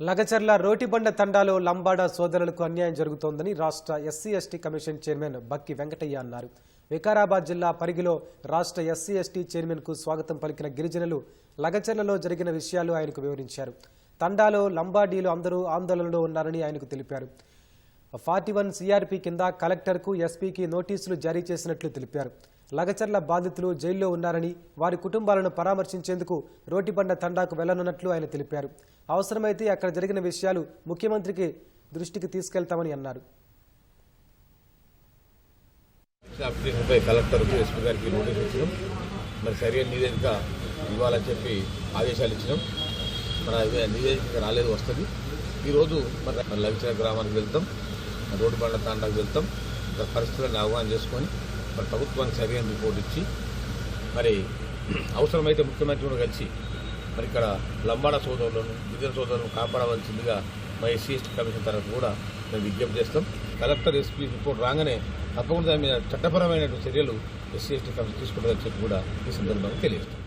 లగచర్ల రోటిబండ తండాలో లంబాడా సోదరులకు అన్యాయం జరుగుతోందని రాష్ట్ర SC ST commission chairman Bakki Venkataiah అన్నారు. వికారాబాద్ జిల్లా పరిగిలో రాష్ట్ర ఎస్సీ ఎస్టీ చైర్మన్కు స్వాగతం పలికిన గిరిజనులు లగచర్లలో జరిగిన విషయాలు ఆయనకు వివరించారు. తండాలో లంబాడీలు అందరూ ఆందోళనలో ఉన్నారని ఆయనకు తెలిపారు. ఫార్టీ వన్ సిఆర్పి కింద కలెక్టర్కు ఎస్పీకి నోటీసులు జారీ చేసినట్లు తెలిపారు. లగచర్ల బాధితులు జైల్లో ఉన్నారని వారి కుటుంబాలను పరామర్శించేందుకు రోటిబండ తండాకు వెళ్ళనున్నట్లు ఆయన తెలిపారు. అవసరమైతే అక్కడ జరిగిన విషయాలు ముఖ్యమంత్రికి దృష్టికి తీసుకెళ్తామని అన్నారు. అప్లికేషన్పై కలెక్టర్కు ఎస్పీ గారికి నోటీస్ ఇచ్చినాం. మరి సరైన నివేదిక ఇవ్వాలని చెప్పి ఆదేశాలు ఇచ్చినాం. మన నివేదిక రాలేదు వస్తుంది. ఈరోజు మరి మన లవిచర గ్రామానికి వెళ్తాం రోడ్డు బండ తాండాకు వెళ్తాం. పరిస్థితులను ఆహ్వానం చేసుకొని మరి ప్రభుత్వానికి సరైన రిపోర్ట్ ఇచ్చి మరి అవసరమైతే ముఖ్యమంత్రి కూడా కలిసి మరి ఇక్కడ లంబాడ సోదరులను గిరిజన సోదరులను కాపాడవలసిందిగా మా ఎస్సీ ఎస్టీ కమిషన్ తరఫు కూడా మేము విజ్ఞప్తి చేస్తాం. కలెక్టర్ ఎస్పీ రిపోర్ట్ రాగానే తప్పకుండా దాని మీద చట్టపరమైనటువంటి చర్యలు ఎస్సీ ఎస్టీ కమిషన్ తీసుకుంటుందని చెప్పి కూడా ఈ సందర్భంగా తెలియజేస్తాం.